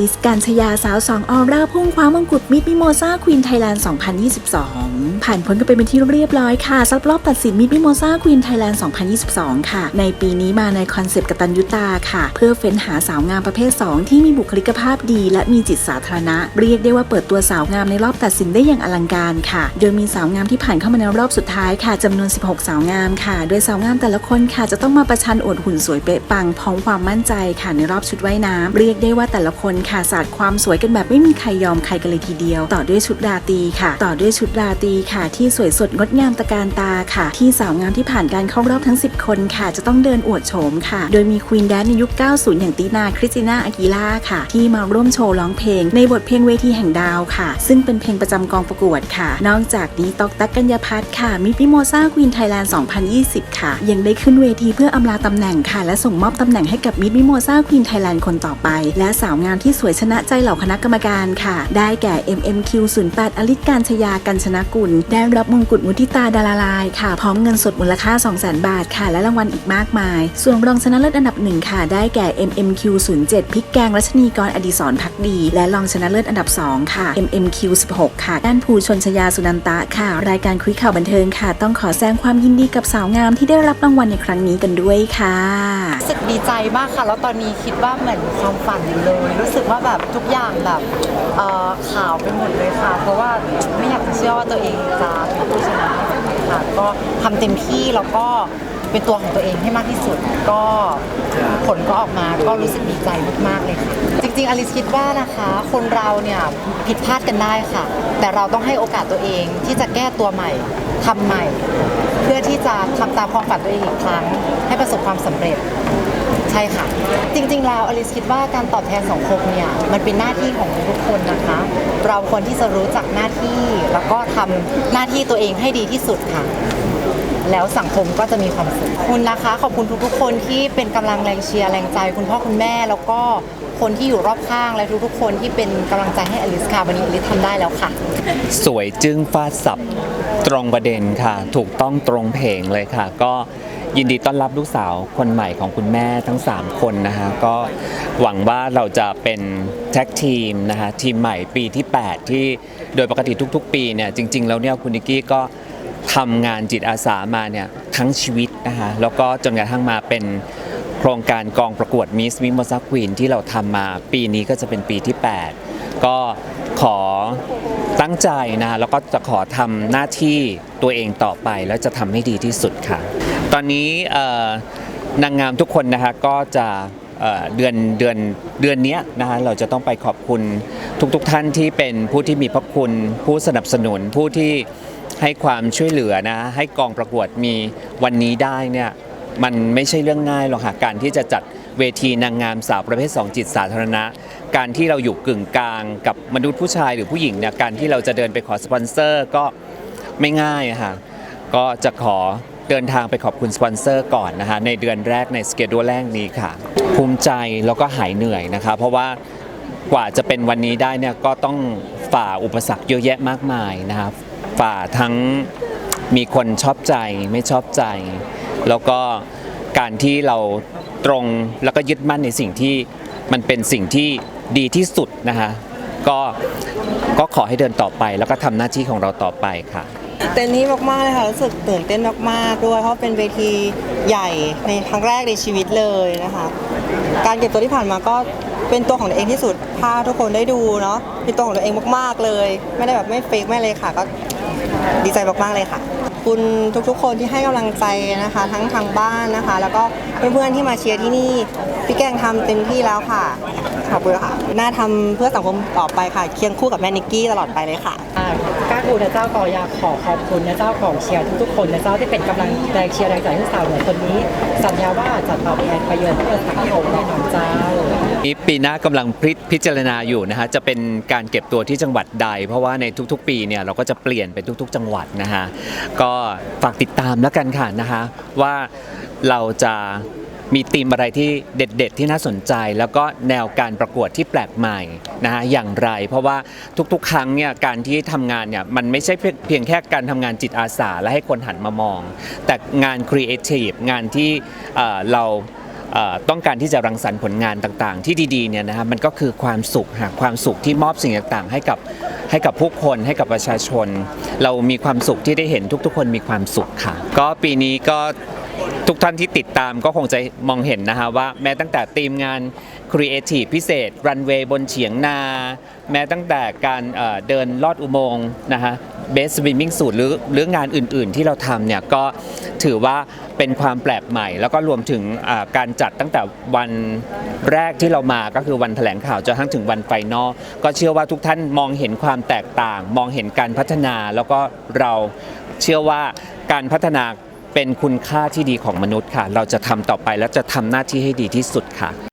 ลิสการชยาสาวสองออร่าพุ่งคว้ามงกุฎมิดมิโมซาควีนไทยแลนด์ 2022 ผ่านพ้นกันไปเป็นที่เรียบร้อยค่ะสำหรับรอบตัดสินมิดมิโมซาควีนไทยแลนด์ 2022 ค่ะ ในปีนี้มาในคอนเซปต์กตัญญูตาค่ะ เพื่อเฟ้นหาสาวงามประเภท 2 ที่มีบุคลิกภาพดี และมีจิตสาธารณะ เรียกได้ว่าเปิดตัวสาวงามในรอบตัดสินได้อย่างอลังการค่ะ โดยมีสาวงามที่ผ่านเข้ามาในรอบสุดท้ายค่ะจำนวน 16 สาวงามค่ะ โดยสาวงามแต่ละคนค่ะจะต้องมาประชันอวดหุ่นสวยเป๊ะปังพร้อมความมั่นใจค่ะในรอบชุดว่ายน้ำเรียกได้ว่าแต่ละคนค่ะสาดความสวยกันแบบไม่มีใครยอมใครกันเลยทีเดียว ต่อด้วยชุดราตรีค่ะ ต่อด้วยชุดราตรีค่ะ ที่สวยสดงดงามตะการตาค่ะ ที่สาวงามที่ผ่านการเข้ารอบทั้ง 10 คนค่ะ จะต้องเดินอวดโฉมค่ะ โดยมีควีนแดนในยุค 90 อย่างตินาคริสติน่าอากิล่าค่ะ ที่มาร่วมโชว์ร้องเพลง ในบทเพลงเวทีแห่งดาวค่ะ ซึ่งเป็นเพลงประจำกองประกวดค่ะ นอกจากนี้ตอกตักกัญญาพัฒน์ค่ะมิปิโมซาควีนไทยแลนด์ 2020 ค่ะ ยังได้ขึ้นเวทีเพื่ออำลาตำแหน่งค่ะ และส่งมอบตำแหน่งให้กับมิปิโมซาควีนไทยแลนด์คนต่อไป และสาวงามที่สวยชนะใจเหล่าคณะกรรมการค่ะ ได้แก่ MMQ08 อลิศการชยากันชนะกุล ได้รับมงกุฎมุทิตาดาราลายค่ะ พร้อมเงินสดมูลค่า 200,000 บาทค่ะ และรางวัลอีกมากมาย ส่วนรองชนะเลิศอันดับหนึ่งค่ะ ได้แก่ MMQ07 พริกแกงรัชนีกรอดีศรพักดี และรองชนะเลิศอันดับ 2 ค่ะ MMQ16 ค่ะ ด้านภูชนชยาสุนันตะค่ะ รายการคุยข่าวบันเทิงค่ะ ต้องขอแสดงความยินดีกับสาวงามที่ได้รับรางวัลในครั้งนี้กันด้วยค่ะรู้สึกดีใจมากค่ะ แล้วตอนนี้คิดว่าเหมือนความฝันเลยรู้สึกว่าแบบทุกอย่างแบบข่าวไปหมดเลยค่ะ เพราะว่าไม่อยากจะเชื่อว่าตัวเองจะเป็นผู้ชนะค่ะก็ทำเต็มที่แล้วก็เป็นตัวของตัวเองให้มากที่สุด ก็ผลก็ออกมาก็รู้สึกดีใจมากๆเลยค่ะจริงๆอลิสคิดว่านะคะ คนเราเนี่ยผิดพลาดกันได้ค่ะ แต่เราต้องให้โอกาสตัวเองที่จะแก้ตัวใหม่ทำใหม่ เพื่อที่จะทำตามความฝันตัวเองอีกครั้ง ให้ประสบความสำเร็จ ใช่ค่ะ จริง ๆ แล้วอลิสคิดว่าการตอบแทนสังคมเนี่ยมันเป็นหน้าที่ของทุกคนนะคะ เราควรที่จะรู้จักหน้าที่แล้วก็ทำหน้าที่ตัวเองให้ดีที่สุดค่ะแล้วสังคมก็จะมีความสุขคุณนะคะ ขอบคุณทุกๆ คนที่เป็นกำลังแรงเชียร์แรงใจ คุณพ่อคุณแม่แล้วก็คนที่อยู่รอบข้างและทุกๆ คนที่เป็นกำลังใจให้อลิสค่ะวันนี้อลิสทำได้แล้วค่ะ สวยจึ้งฟาดสับตรงประเด็นค่ะ ถูกต้องตรงเพลงเลยค่ะ ก็ ยินดีต้อนรับลูกสาวคนใหม่ของคุณแม่ทั้ง 3 คนนะคะก็หวังว่าเราจะเป็นแท็กทีมนะคะทีมใหม่ปีที่ 8 ที่โดยปกติทุก ๆ ปีเนี่ยจริง ๆ แล้วเนี่ยคุณนิกกี้ก็ทำงานจิตอาสามาเนี่ยทั้งชีวิตนะคะแล้วก็จนกระทั่งมาเป็นโครงการกองประกวดมิส m ิม o ซ a ควีนที่เราทำมาปีนี้ก็จะเป็นปีที่ 8 ก็ขอ ตั้งใจนะแล้วก็จะขอทำหน้าที่ตัวเองต่อไป แล้วจะทำให้ดีที่สุดค่ะ ตอนนี้นางงามทุกคนนะคะก็จะเดือนเดือนเดือนเนี้ยนะคะเราจะต้องไปขอบคุณทุกๆทท่านที่เป็นผู้ที่มีพระคุณ ผู้สนับสนุนผู้ที่ให้ความช่วยเหลือนะให้กองประกวดมีวันนี้ได้เนี่ยมันไม่ใช่เรื่องง่ายหรอกค่ะการที่จะจัด เวทีนางงามสาวประเภท 2 จิตสาธารณะ การที่เราอยู่กึ่งกลางกับมนุษย์ผู้ชายหรือผู้หญิงเนี่ยการที่เราจะเดินไปขอสปอนเซอร์ก็ไม่ง่ายอะค่ะก็จะขอเดินทางไปขอบคุณสปอนเซอร์ก่อนนะคะในเดือนแรกในสเกดูแรกนี้ค่ะ ภูมิใจแล้วก็หายเหนื่อยนะคะ เพราะว่ากว่าจะเป็นวันนี้ได้เนี่ยก็ต้องฝ่าอุปสรรคเยอะแยะมากมายนะครับฝ่าทั้งมีคนชอบใจไม่ชอบใจ แล้วก็การที่เรา ตรงแล้วก็ยึดมั่นในสิ่งที่มันเป็นสิ่งที่ดีที่สุดนะคะก็ก็ขอให้เดินต่อไป แล้วก็ทำหน้าที่ของเราต่อไปค่ะ เต็มที่มากๆเลยค่ะรู้สึกตื่นเต้นมากๆด้วย เพราะเป็นเวทีใหญ่ในครั้งแรกในชีวิตเลยนะคะ การเก็บตัวที่ผ่านมาก็เป็นตัวของตัวเองที่สุดถ้าทุกคนได้ดูเนาะเป็นตัวของตัวเองมากๆเลย ไม่ได้แบบไม่เฟกไม่เลยค่ะ ก็ดีใจมากๆเลยค่ะ คุณทุกๆ คนที่ให้กำลังใจนะคะ ทั้งทางบ้านนะคะ แล้วก็เพื่อนๆที่มาเชียร์ที่นี่พี่แกงทำเต็มที่แล้วค่ะขอบคุณค่ะน่าทำเพื่อสังคมต่อไปค่ะ เคียงคู่กับแม่นิกกี้ตลอดไปเลยค่ะอ่าก้ากูนะเจ้าก็อยากขอขอบคุณนะเจ้าของเชียร์ทุกๆคนนะเจ้าที่เป็นกำลังแรงเชียร์แรงใจให้สาวเหนือคนนี้ สัญญาว่าจะตอบแทนประโยชน์เพื่อสังคมแน่นอนเจ้า นี้ปีหน้ากำลังพิจารณาอยู่นะฮะจะเป็นการเก็บตัวที่จังหวัดใด เพราะว่าในทุกๆ ปีเนี่ยเราก็จะเปลี่ยนไปทุก ๆ จังหวัดนะฮะก็ฝากติดตามแล้วกันค่ะนะฮะว่าเราจะมีธีมอะไรที่เด็ด ๆ ที่น่าสนใจ แล้วก็แนวการประกวดที่แปลกใหม่นะฮะอย่างไร เพราะว่าทุกๆ ครั้งเนี่ยการที่ทำงานเนี่ยมันไม่ใช่เพียงแค่การทำงานจิตอาสาและให้คนหันมามอง แต่งานครีเอทีฟงานที่เอ่อเรา ต้องการที่จะรังสรรค์ผลงานต่างๆ ที่ดีๆเนี่ยนะครับมันก็คือความสุขค่ะความสุขที่มอบสิ่งต่างๆ ให้กับให้กับผู้คนให้กับประชาชน เรามีความสุขที่ได้เห็นทุกๆ คนมีความสุขค่ะ ก็ปีนี้ก็ทุกท่านที่ติดตามก็คงจะมองเห็นนะฮะว่าแม้ตั้งแต่ทีมงานครีเอทีฟพิเศษ รันเวย์บนเฉียงนา แม้ตั้งแต่การเอ่อเดินลอดอุโมงค์นะฮะ เบสวิมมิ่งสูตรหรือหรืองานอื่นๆที่เราทำเนี่ยก็ถือว่าเป็นความแปลกใหม่ แล้วก็รวมถึงอ่าการจัดตั้งแต่วันแรกที่เรามาก็คือวันแถลงข่าวจนทั้งถึงวันไฟนอลก็เชื่อว่าทุกท่านมองเห็นความแตกต่าง มองเห็นการพัฒนา แล้วก็เราเชื่อว่าการพัฒนาเป็นคุณค่าที่ดีของมนุษย์ค่ะ เราจะทำต่อไปและจะทำหน้าที่ให้ดีที่สุดค่ะ